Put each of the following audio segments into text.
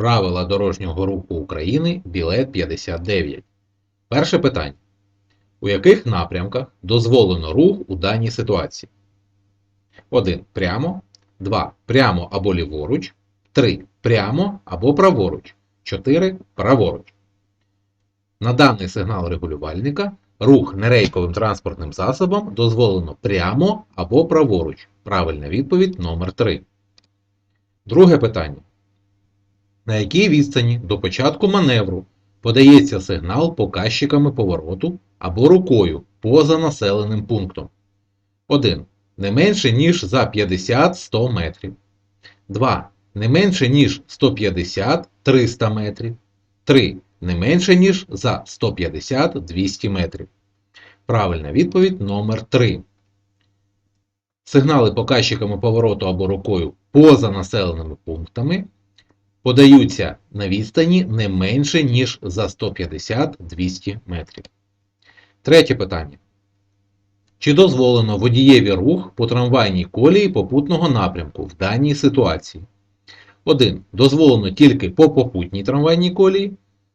Правила дорожнього руху України білет 59. Перше питання. У яких напрямках дозволено рух у даній ситуації? 1. Прямо. 2. Прямо або ліворуч. 3. Прямо або праворуч. 4. Праворуч. На даний сигнал регулювальника рух нерейковим транспортним засобом дозволено прямо або праворуч. Правильна відповідь номер 3. Друге питання. На якій відстані до початку маневру подається сигнал показчиками повороту або рукою поза населеним пунктом? 1. Не менше, ніж за 50-100 метрів. 2. Не менше, ніж 150-300 метрів. 3. Не менше, ніж за 150-200 метрів. Правильна відповідь номер 3. Сигнали показчиками повороту або рукою поза населеними пунктами подаються на відстані не менше, ніж за 150-200 метрів. Третє питання. Чи дозволено водієві рух по трамвайній колії попутного напрямку в даній ситуації? 1. Дозволено тільки по попутній трамвайній колії.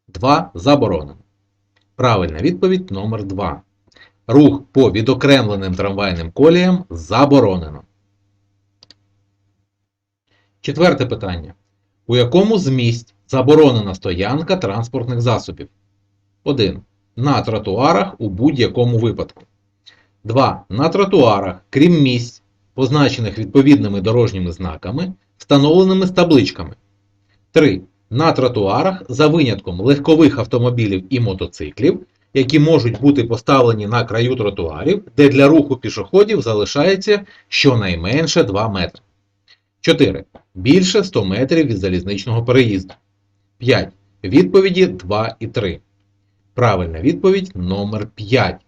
2. Заборонено. Правильна відповідь номер 2. Рух по відокремленим трамвайним коліям заборонено. Четверте питання. У якому з місць заборонена стоянка транспортних засобів? 1. На тротуарах у будь-якому випадку. 2. На тротуарах, крім місць, позначених відповідними дорожніми знаками, встановленими з табличками. 3. На тротуарах за винятком легкових автомобілів і мотоциклів, які можуть бути поставлені на краю тротуарів, де для руху пішоходів залишається щонайменше 2 метри. 4. Більше 100 метрів від залізничного переїзду. 5. Відповіді 2 і 3. Правильна відповідь номер 5.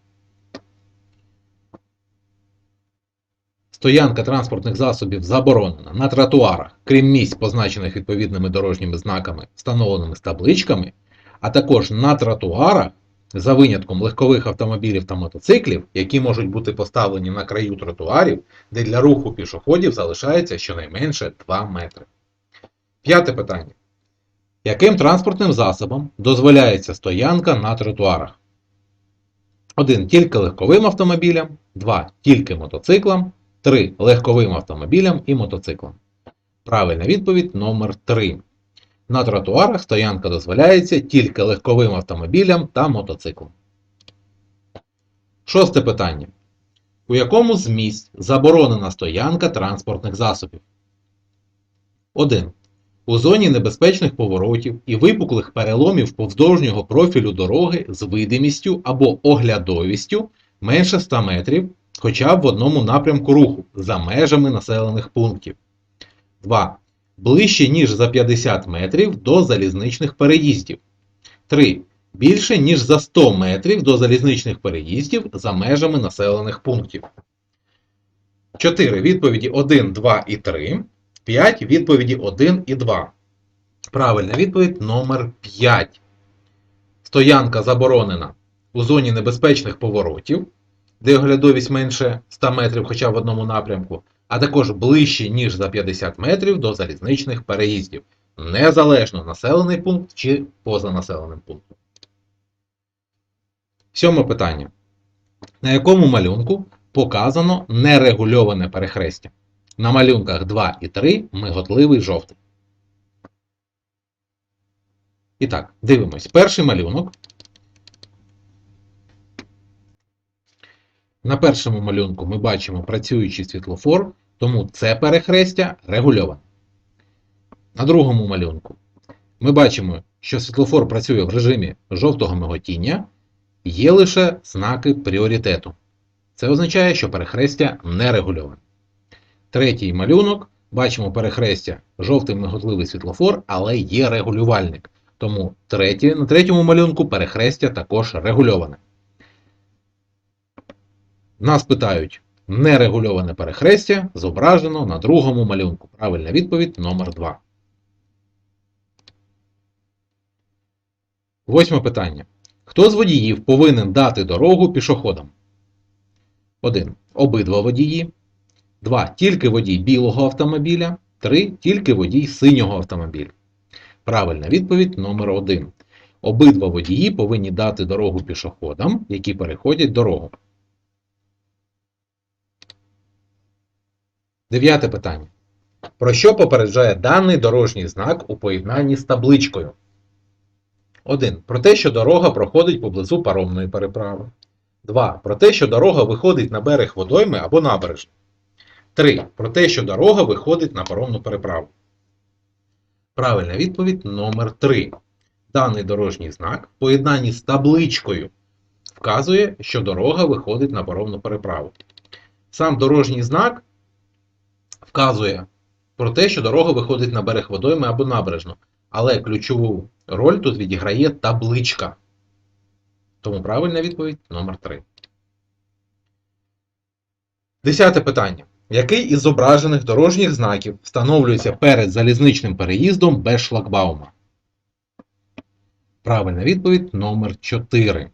Стоянка транспортних засобів заборонена на тротуарах, крім місць, позначених відповідними дорожніми знаками, встановленими з табличками, а також на тротуарах за винятком легкових автомобілів та мотоциклів, які можуть бути поставлені на краю тротуарів, де для руху пішоходів залишається щонайменше 2 метри. П'яте питання. Яким транспортним засобом дозволяється стоянка на тротуарах? 1. Тільки легковим автомобілям, 2. Тільки мотоциклам, 3. Легковим автомобілям і мотоциклам. Правильна відповідь номер 3. На тротуарах стоянка дозволяється тільки легковим автомобілям та мотоциклам. Шосте питання. У якому з місць заборонена стоянка транспортних засобів? 1. У зоні небезпечних поворотів і випуклих переломів повздовжнього профілю дороги з видимістю або оглядовістю менше 100 метрів хоча б в одному напрямку руху за межами населених пунктів. 2. Ближче, ніж за 50 метрів до залізничних переїздів. 3. Більше, ніж за 100 метрів до залізничних переїздів за межами населених пунктів. 4. Відповіді 1, 2 і 3. 5. Відповіді 1 і 2. Правильна відповідь номер 5. Стоянка заборонена у зоні небезпечних поворотів, де оглядовість менше 100 метрів хоча в одному напрямку, а також ближче, ніж за 50 метрів до залізничних переїздів, незалежно населений пункт чи поза населеним пунктом. Сьоме питання. На якому малюнку показано нерегульоване перехрестя? На малюнках 2 і 3 миготливий жовтий. І так, дивимось. Перший малюнок. На першому малюнку ми бачимо працюючий світлофор, тому це перехрестя регульоване. На другому малюнку ми бачимо, що світлофор працює в режимі жовтого миготіння, є лише знаки пріоритету. Це означає, що перехрестя не регульоване. Третій малюнок бачимо перехрестя жовтий миготливий світлофор, але є регулювальник. Тому третє, на третьому малюнку перехрестя також регульоване. Нас питають, нерегульоване перехрестя зображено на другому малюнку. Правильна відповідь номер 2. Восьме питання. Хто з водіїв повинен дати дорогу пішоходам? 1. Обидва водії. 2. Тільки водій білого автомобіля. 3. Тільки водій синього автомобіля. Правильна відповідь номер 1. Обидва водії повинні дати дорогу пішоходам, які переходять дорогу. Дев'яте питання. Про що попереджає даний дорожній знак у поєднанні з табличкою? 1. Про те, що дорога проходить поблизу паромної переправи. 2. Про те, що дорога виходить на берег водойми або набережні. 3. Про те, що дорога виходить на паромну переправу. Правильна відповідь номер 3. Даний дорожній знак в поєднанні з табличкою вказує, що дорога виходить на паромну переправу. Сам дорожній знак вказує про те, що дорога виходить на берег водойми або набережну. Але ключову роль тут відіграє табличка. Тому правильна відповідь номер 3. Десяте питання. Який із зображених дорожніх знаків встановлюється перед залізничним переїздом без шлагбаума? Правильна відповідь номер 4.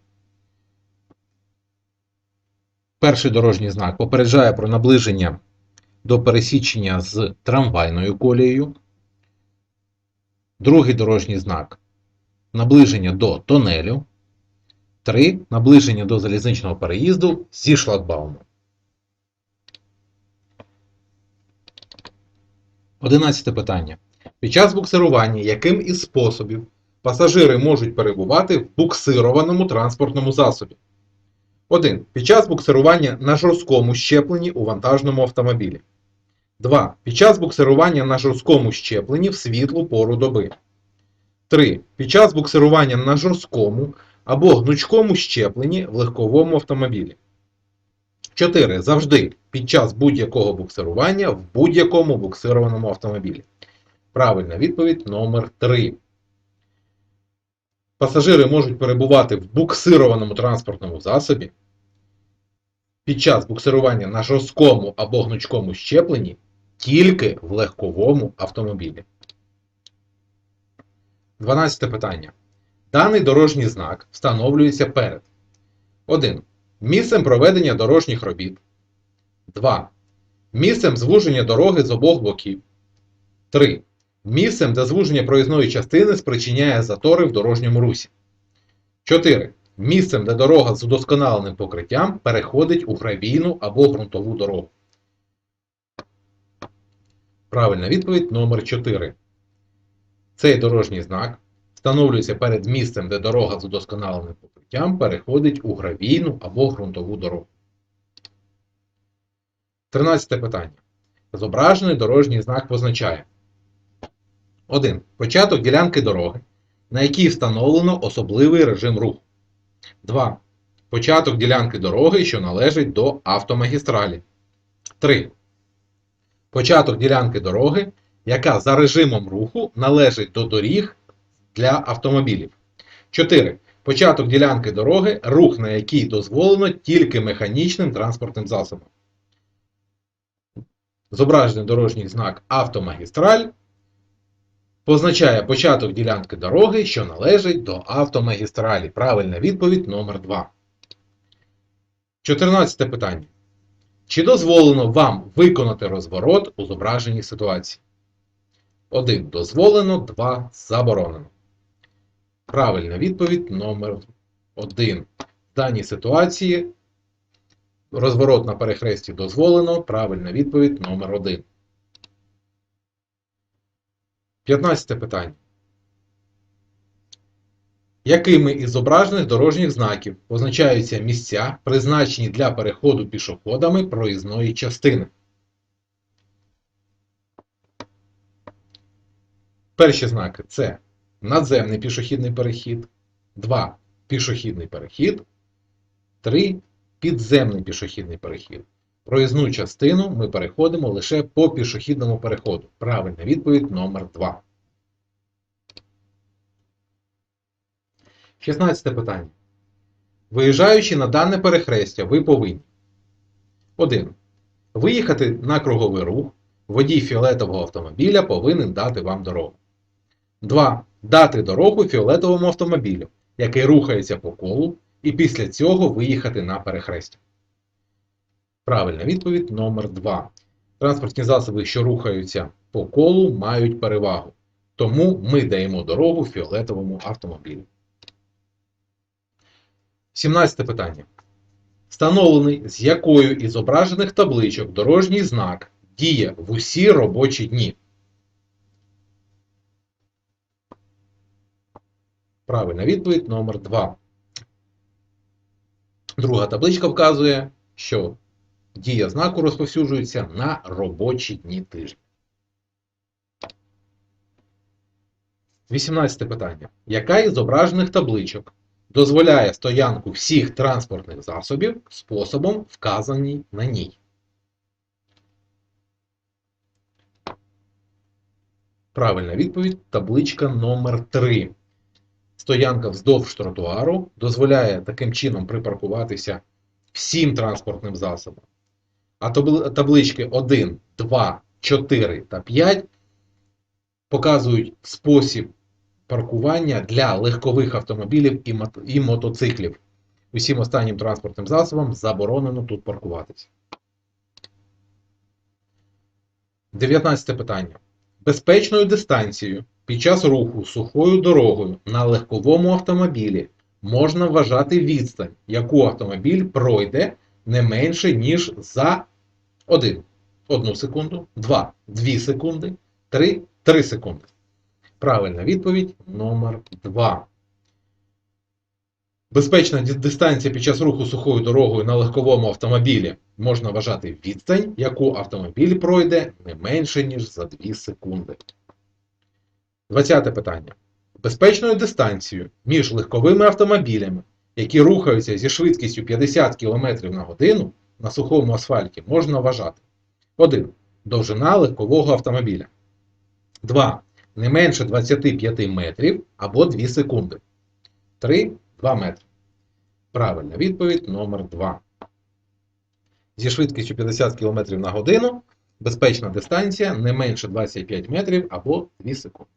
Перший дорожній знак попереджає про наближення до пересічення з трамвайною колією. Другий дорожній знак наближення до тонелю. 3. Наближення до залізничного переїзду зі шлагбаумом. 11 питання. Під час буксирування яким із способів пасажири можуть перебувати в буксированому транспортному засобі? 1. Під час буксирування на жорсткому щепленні у вантажному автомобілі. 2. Під час буксирування на жорсткому щепленні в світлу пору доби. 3. Під час буксирування на жорсткому або гнучкому щепленні в легковому автомобілі. 4. Завжди під час будь-якого буксирування в будь-якому буксированому автомобілі. Правильна відповідь номер 3. Пасажири можуть перебувати в буксированому транспортному засобі під час буксирування на жорсткому або гнучкому щепленні тільки в легковому автомобілі. 12 питання. Даний дорожній знак встановлюється перед 1. Місцем проведення дорожніх робіт. 2. Місцем звуження дороги з обох боків. 3. Місцем, де звуження проїзної частини спричиняє затори в дорожньому русі. 4. Місцем, де дорога з удосконаленим покриттям переходить у гравійну або ґрунтову дорогу. Правильна відповідь номер 4. Цей дорожній знак встановлюється перед місцем, де дорога з удосконаленим покриттям переходить у гравійну або ґрунтову дорогу. 13 питання. Зображений дорожній знак позначає 1. Початок ділянки дороги, на якій встановлено особливий режим руху. 2. Початок ділянки дороги, що належить до автомагістралі. 3. Початок ділянки дороги, яка за режимом руху належить до доріг для автомобілів. 4. Початок ділянки дороги, рух на якій дозволено тільки механічним транспортним засобом. Зображений дорожній знак автомагістраль позначає початок ділянки дороги, що належить до автомагістралі. Правильна відповідь номер 2. 14 питання. Чи дозволено вам виконати розворот у зображеній ситуації? 1. Дозволено, 2. Заборонено. Правильна відповідь номер 1. В даній ситуації розворот на перехресті дозволено. Правильна відповідь номер 1. 15 питання. Якими із зображених дорожніх знаків позначаються місця, призначені для переходу пішоходами проїзної частини? Перші знаки це надземний пішохідний перехід, 2. Пішохідний перехід, 3. Підземний пішохідний перехід. Проїзну частину ми переходимо лише по пішохідному переходу. Правильна відповідь номер 2. 16 питання. Виїжджаючи на дане перехрестя, ви повинні 1. Виїхати на круговий рух. Водій фіолетового автомобіля повинен дати вам дорогу. 2. Дати дорогу фіолетовому автомобілю, який рухається по колу, і після цього виїхати на перехрестя. Правильна відповідь номер 2. Транспортні засоби, що рухаються по колу, мають перевагу. Тому ми даємо дорогу фіолетовому автомобілю. 17 питання. Встановлений, з якою із зображених табличок дорожній знак діє в усі робочі дні. Правильна відповідь номер 2. Друга табличка вказує, що дія знаку розповсюджується на робочі дні тижня. 18 питання. Яка із зображених табличок дозволяє стоянку всіх транспортних засобів способом, вказаний на ній? Правильна відповідь табличка номер 3. Стоянка вздовж тротуару дозволяє таким чином припаркуватися всім транспортним засобам. А таблички 1, 2, 4 та 5 показують спосіб паркування для легкових автомобілів і, мотоциклів. Усім останнім транспортним засобам заборонено тут паркуватися. 19 питання. Безпечною дистанцією під час руху сухою дорогою на легковому автомобілі можна вважати відстань, яку автомобіль пройде не менше, ніж за 1 1 секунду, 2 2 секунди, 3 3 секунди. Правильна відповідь номер 2. Безпечна дистанція під час руху сухою дорогою на легковому автомобілі можна вважати відстань, яку автомобіль пройде не менше, ніж за 2 секунди. 20 питання. Безпечною дистанцією між легковими автомобілями, які рухаються зі швидкістю 50 км на годину на сухому асфальті, можна вважати 1. Довжина легкового автомобіля. 2. Не менше 25 метрів або 2 секунди. 3. 2 метри. Правильна відповідь номер 2. Зі швидкістю 50 км на годину безпечна дистанція не менше 25 метрів або 2 секунди.